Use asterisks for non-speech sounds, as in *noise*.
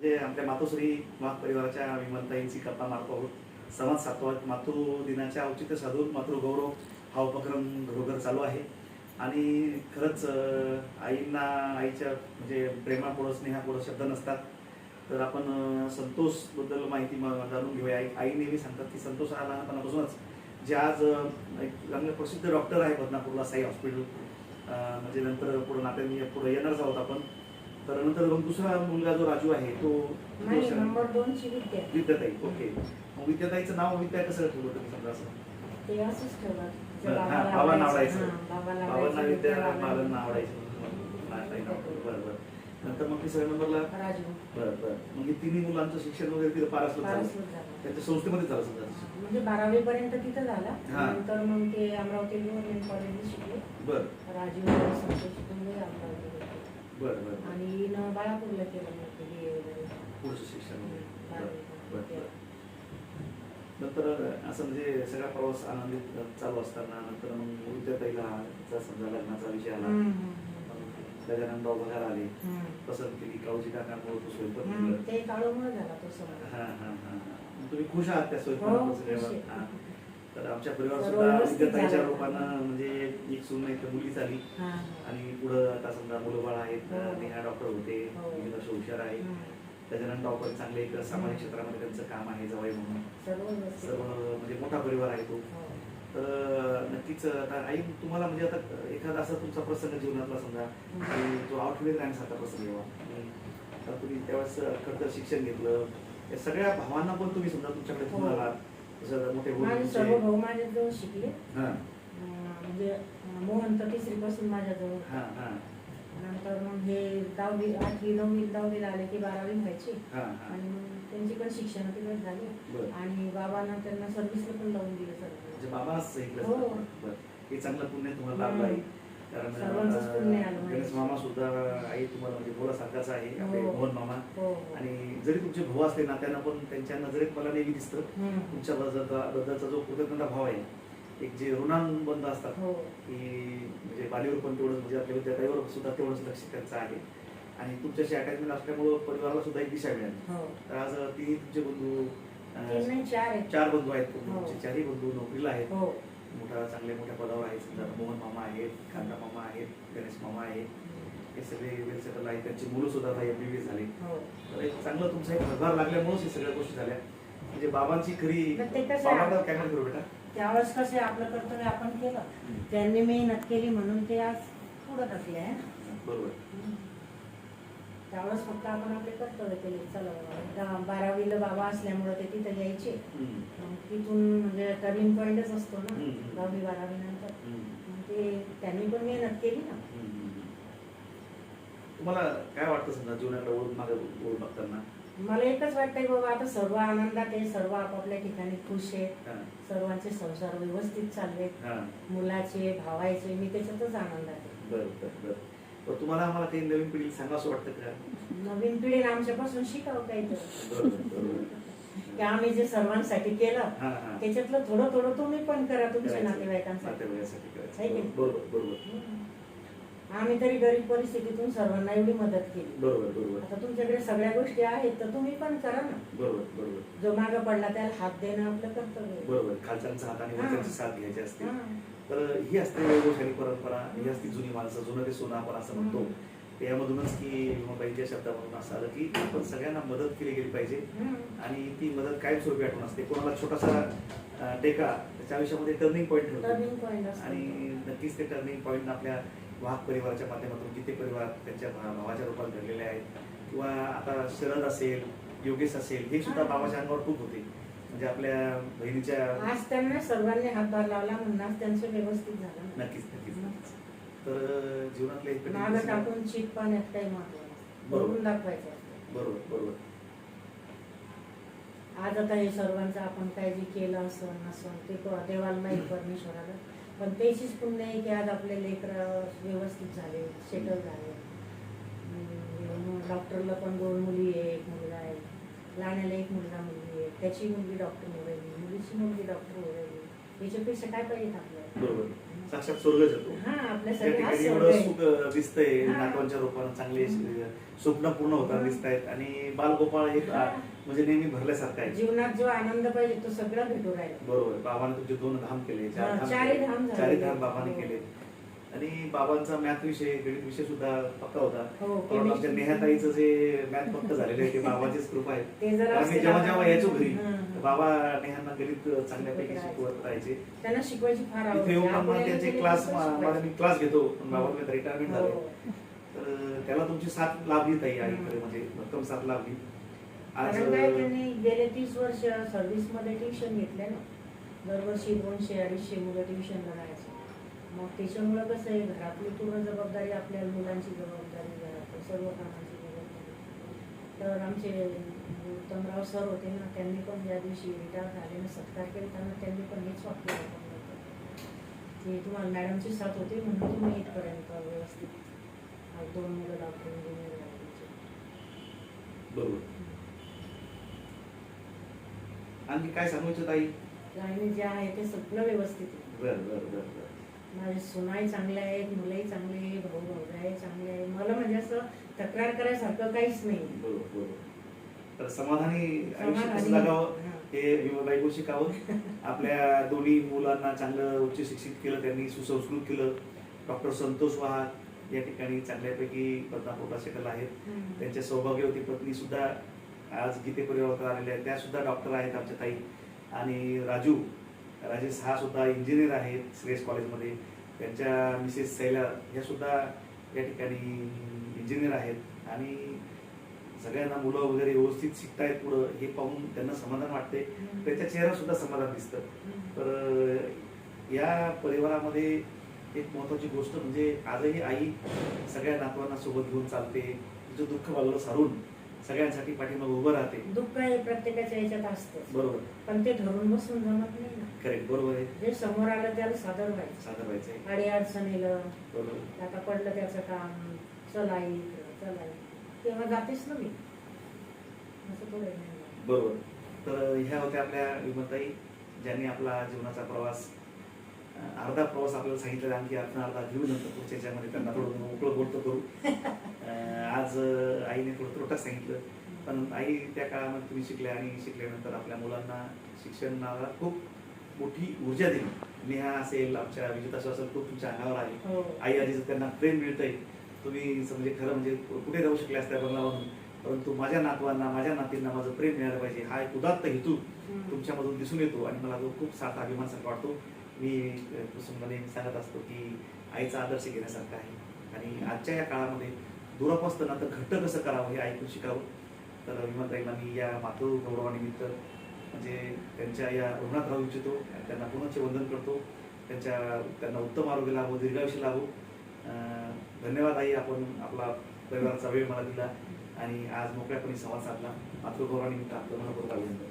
म्हणजे आपल्या मातोश्री वाघ परिवाराच्या विमलताईंची कथा मारतो आहोत. समाज सातवा मातृ दिनाच्या औचित्य साधून मातृगौरव हा उपक्रम घरोघर चालू आहे. आणि खरंच आईंना आईच्या म्हणजे प्रेमापुढं स्नेहापुढं शब्द नसतात. तर आपण संतोषबद्दल माहिती जाणून घेऊया. आई नेहमी सांगतात की संतोष हा लहानपणापासूनच. जे आज एक चांगले प्रसिद्ध डॉक्टर आहे बदनापूरला साई हॉस्पिटल. म्हणजे नंतर पुढं नात्यांनी पुढे येणारच आहोत आपण. तर नंतर मग दुसरा मुलगा जो राजू आहे तो नाही? नंबर दोनची विद्या विद्याताई. ओके. मग विद्याताईचं नाव विद्या कसं ठेवलं तुम्ही समजा असं? ते असंच ठेवलं. हा, बाबांना आवडायचं. बाबांना विद्या बाबांना आवडायचं. बरं बरं. नंतर मग तिसऱ्या नंबरला? राजू. बरं बरं. मग हे तिन्ही मुलांचं शिक्षण वगैरे तिथं पार असलं झालं पारसलोक झाला त्यांच्या संस्थेमध्ये झालं समजा म्हणजे बारावी पर्यंत तिथं झाला. हां. नंतर मग ते अमरावती गव्हर्नमेंट कॉलेजला शिकले. बरं. राजू संतोष कुंबळे अमरावती. बरं बरं आणि न बाळापूरला केलं. पुढचं शिक्षण वगैरे. नंतर असं म्हणजे सगळा प्रवास आनंदित चालू असताना नंतर मग विद्याताईला चा समजा लग्नाचा विषय आला गजानन भाऊ बघायला आले. पसंत केली काळूची काकांमुळे तो स्वयंपाक ते काळूमुळे झाला तो समज हा हा हा तुम्ही खुश आहात त्या हो. हा. तर आमच्या परिवार सुद्धा झालं. रूपानं म्हणजे एक सून नाही तर मुली झाली हां, हां. आणि पुढं आता समजा मुलं बाळ आहेत हो. नेहा डॉक्टर होते हो. मुली तसे हुशार आहे. त्याच्यानंतर डॉक्टर चांगले एक सामाजिक क्षेत्रामध्ये त्यांचं काम आहे जवळ म्हणून सर्व म्हणजे मोठा परिवार आहे तो हो. तर नक्कीच आता आई तुम्हाला म्हणजे आता एखादा असा तुमचा प्रसंग जीवनातला समजा की जो आउटवेल सारखा प्रसंग येवा तर तुम्ही त्यावेळेस खरं शिक्षण घेतलं या सगळ्या भावांना पण तुम्ही समजा तुमच्याकडे हो. घेऊन आलात जसं मोठे माझे सर्व भाऊ माझ्याजवळ शिकले. हा. म्हणजे मोहन तर तिसरी पासून माझ्याजवळ. हा हा. नंतर मग हे दहावी आठवी नववी दहावीला आले की बारावी व्हायची. आणि मग त्यांची पण शिक्षण तिकडे झाली. आणि बाबांना त्यांना सर्व्हिसला पण लावून दिलं म्हणजे सर बाबाच इकडे हो. हे चांगलं पुण्य तुम्हाला लाभलं आहे. सर्वांचंच पुण्य आलं अं. गणेश मामा सुद्धा आई तुम्हाला म्हणजे बोलासारखाच आहे आपले हो. मोहन मामा. हो आणि जरी तुमचे भाऊ असले ना त्यांना पण त्यांच्या नजरेत मला नेहमी दिसतं. तुमच्या बद्दलचा जो कृतज्ञता भाव आहे एक जे ऋणानुबंध असतात हो. की म्हणजे बालीवर पण तेवढंच म्हणजे आपल्या विद्यार्थ्यावर सुद्धा तेवढंच लक्ष त्यांचं आहे. आणि तुमच्याशी अटॅचमेंट असल्यामुळं परिवाराला सुद्धा एक दिशा मिळाली. हो. तर आज तिन्ही तुमचे बंधू चार बंधू आहेत. हो. तुमचे चारही बंधू नोकरीला आहेत. हो. मोठा चांगले मोठ्या पदावर आहेत. समजा मोहन मामा आहेत कांता मामा आहेत गणेश मामा आहेत. हे सगळे वेल सेटल आहेत. त्यांची मुलं सुद्धा आता एम बी झाली तर एक चांगलं तुमचा एक हातभार लागल्यामुळेच हे सगळ्या गोष्टी झाल्या. म्हणजे बाबांची खरी? बाबांना कॅमेरा करू बेटा. त्यावेळेस कसं आपलं कर्तव्य आपण केलं. त्यांनी मेहनत केली म्हणून ते आज पुढं टाकले आहे बरोबर. त्यावेळेस फक्त आपण आपले कर्तव्य केले चला बारावीला बाबा असल्यामुळे ते तिथं. मग तिथून म्हणजे टर्निंग पॉईंटच असतो ना. दहावी बारावी नंतर ते त्यांनी पण मेहनत केली ना. तुम्हाला काय वाटतं समजा जीवनाकडे ओळख मागे ओळख बघताना मला एकच वाटतंय बाबा आता सर्व आनंदात आहे सर्व आपापल्या ठिकाणी खुश आहेत. सर्वांचे संसार व्यवस्थित चाललेत हा. मुलाचे भावायचे मी त्याच्यातच आनंदात आहे बरं तुम्हाला आम्हाला काही नवीन पिढीला सांगा असं वाटतं का? नवीन पिढीने आमच्यापासून शिकावं काहीतरी बरोबर बरोबर. की आम्ही जे सर्वांसाठी केलं त्याच्यातलं थोडं थोडं तुम्ही पण करा तुमच्या. नातेवाईकांसाठी. आम्ही तरी गरीब परिस्थितीतून सर्वांना एवढी मदत केली. बरोबर बरोबर. आता तुमच्याकडे सगळ्या गोष्टी आहेत तर तुम्ही पण करा ना. बरोबर बरोबर. जो मागं पडला त्याला हात देणं आपलं कर्तव्य आहे. बरोबर. खालच्यांचा हात आणि हा. वरच्यांची साथ घ्यायची असते. तर ही असते वैभवशाली परंपरा ही असती जुनी माणसं जुनं ते सोनं आपण असं म्हणतो. हम्म. त्यामधूनच की विमाबाईंच्या शब्दामधून असं आलं की आपण सगळ्यांना मदत केली गेली पाहिजे. आणि ती मदत कायमस्वरूपी आठवण असते. कोणाला छोटासा टेका त्याच्या आयुष्यामध्ये टर्निंग पॉईंट असतो. आणि नक्कीच ते टर्निंग पॉईंट आपल्या वाहक परिवाराच्या माध्यमातून किती परिवार त्यांच्या भावाच्या रूपात घडलेले आहेत. किंवा आता शरद असेल योगेश असेल हे सुद्धा. बाबाच्या अंगावर खूप होते. म्हणजे आपल्या बहिणीच्या आज त्यांना सर्वांनी हातभार लावला म्हणून आज त्यांचं व्यवस्थित झालं. नक्कीच नक्कीच तर जीवनातले एक मागं टाकून चीट पाण्यात काही महत्त्व. बरोबर. करून दाखवायचं असतं. बरोबर बरोबर आज आता हे सर्वांचं आपण काय जे केलं असं नसं ते प- देवाला माहीत परमेश्वराला पण त्याचीच पुण्य आहे की आज आपले लेकरं व्यवस्थित झाले सेटल झाले डॉक्टरला पण दोन मुली आहे एक मुलगा आहे लहाण्याला एक मुलगा मुलगी आहे त्याची मुलगी डॉक्टर राहिली मुलीची मुलगी डॉक्टर राहिली याच्यापेक्षा काय पाहिजे आपल्याला. साक्षात त्या ठिकाणी स्वर्ग एवढं आहे. सुख अं, दिसतंय. नातवांच्या रूपानं चांगले स्वप्न पूर्ण होताना. दिसत आहेत आणि बालगोपाळ हे. म्हणजे नेहमी भरल्यासारखं आहे जीवनात जो आनंद पाहिजे तो सगळा भेटू राहिला बरोबर बाबाने तुमचे दोन धाम केले चार धाम. चारही धाम बाबाने हो. केले आणि बाबांचा मॅथ विषय गणित विषय सुद्धा पक्का होता. हो, आमच्या. नेहाताईचं जे मॅथ पक्क झालेलं आहे ते बाबाचीच कृपा आहे. मी असेल जेव्हा जेव्हा यायचो घरी हं. बाबा नेहांना गणित चांगल्यापैकी शिकवत राहायचे. त्यांना येऊन त्यांचे क्लास शिकवायचं? मी क्लास घेतो पण बाबा रिटायरमेंट झाले हो. तर त्याला तुमची साथ लाभली ताई आईकडे म्हणजे भक्कम साथ लाभली आज गेले तीस वर्ष सर्व्हिसमध्ये ट्युशन घेतले ना. दरवर्षी दोनशे अडीचशे मुलं ट्युशनला जायचे. मग त्याच्यामुळं कसं आहे घरातली पूर्ण जबाबदारी आपल्या मुलांची जबाबदारी घरातल्या सर्व कामांची जबाबदारी. तर आमचे उत्तमराव सर होते ना त्यांनी पण ज्या दिवशी रिटायर झाले ना सत्कार केला त्यांनी पण हेच वाक्य होतं. की तुम्हाला मॅडमची साथ होती म्हणून तुम्ही इथपर्यंत व्यवस्थित आज दोन मुलं डॉक्टर इंजिनियर. बरोबर. आणखी काय सांगू इच्छित ताई आणि जे आहे ते सगळं व्यवस्थित बर बर बर बर. माझे सुनाई चांगले आहेत मुलंही चांगले आहे भाऊ भाऊजाई चांगले आहे. मला म्हणजे असं तक्रार करायसारखं काहीच नाही बरोबर बरोबर. तर समाधानी आयुष्य कसं समाधानी. जगावं? हां. हे शिकावं. आपल्या दोन्ही मुलांना चांगलं उच्च शिक्षित केलं त्यांनी सुसंस्कृत केलं. डॉक्टर संतोष वाहक या ठिकाणी चांगल्यापैकी बदनापूर प्राशिकल आहेत. हम्म. त्यांच्या सौभाग्यवती पत्नी सुद्धा आज गीते परिवारात आलेल्या आहेत. त्या सुद्धा डॉक्टर आहेत आमच्या ताई. आणि राजू राजेश हा सुद्धा इंजिनियर आहेत श्रेयस कॉलेजमध्ये. त्यांच्या मिसेस सैला ह्या सुद्धा या ठिकाणी इंजिनियर आहेत. आणि सगळ्यांना मुलं वगैरे व्यवस्थित शिकतायत पुढं हे पाहून त्यांना समाधान वाटते. त्यांच्या चेहरा सुद्धा समाधान दिसतं. तर या परिवारामध्ये एक महत्वाची गोष्ट म्हणजे आजही आई सगळ्या नातवांना सोबत घेऊन चालते. तिचं दुःख बाजूला सारून सगळ्यांसाठी पाठीमागे उभं राहते. दुःख हे प्रत्येकाच्या याच्यात असतं बरोबर. पण ते धरून बसून जमत नाही. करेक्ट बरोबर आहे. जे समोर आलं त्याला सादर व्हायचं. सादर व्हायचंय अडी अडचणीलं बरोबर. आता पडलं त्याचं काम चला इकडं चला इकडं. तेव्हा जातेच ना मी. असं नाही जात. बरोबर. तर ह्या होत्या आपल्या विमताई ज्यांनी आपला जीवनाचा प्रवास अं, अर्धा प्रवास आपल्याला सांगितलं आणखी आपण अर्धा घेऊ नंतर पुढच्या याच्यामध्ये त्यांना थोडं मोकळं बोलतो करू. *laughs* अं, आज अं, आईने थोडं त्रोटात सांगितलं. पण आई त्या काळामध्ये तुम्ही शिकल्या आणि शिकल्यानंतर आपल्या मुलांना शिक्षणाला खूप मोठी ऊर्जा दिली. नेहा असेल आमच्या विजेता असेल खूप तुमच्या अंगावर आली हो. आई आजीचं त्यांना प्रेम मिळतंय तुम्ही म्हणजे खरं म्हणजे कुठे जाऊ शकले असत्या बंगलामधून परंतु माझ्या नातवांना माझ्या नातींना माझं प्रेम मिळालं पाहिजे. हा एक उदात्त हेतू. तुमच्यामधून दिसून येतो आणि मला तो खूप सार्थ अभिमानासारखा वाटतो. मी कुसुमला सांगत असतो की आईचा आदर्श घेण्यासारखा आहे. आणि आजच्या या काळामध्ये दुरापस्त तर घट्ट कसं करावं हे ऐकून शिकावं. तर विमानताईला मी या मातृ गौरवानिमित्त म्हणजे त्यांच्या या रुग्णात राहू इच्छितो त्यांना पुनश्च वंदन करतो त्यांच्या त्यांना उत्तम आरोग्य लाभो दीर्घायुष्य लाभो. धन्यवाद आई आपण आपला परिवाराचा वेळ मला दिला आणि आज मोकळ्यापणे संवाद साधला. मातृगौरवानिमित्त आपलं मनपूर्वक अभिनंदन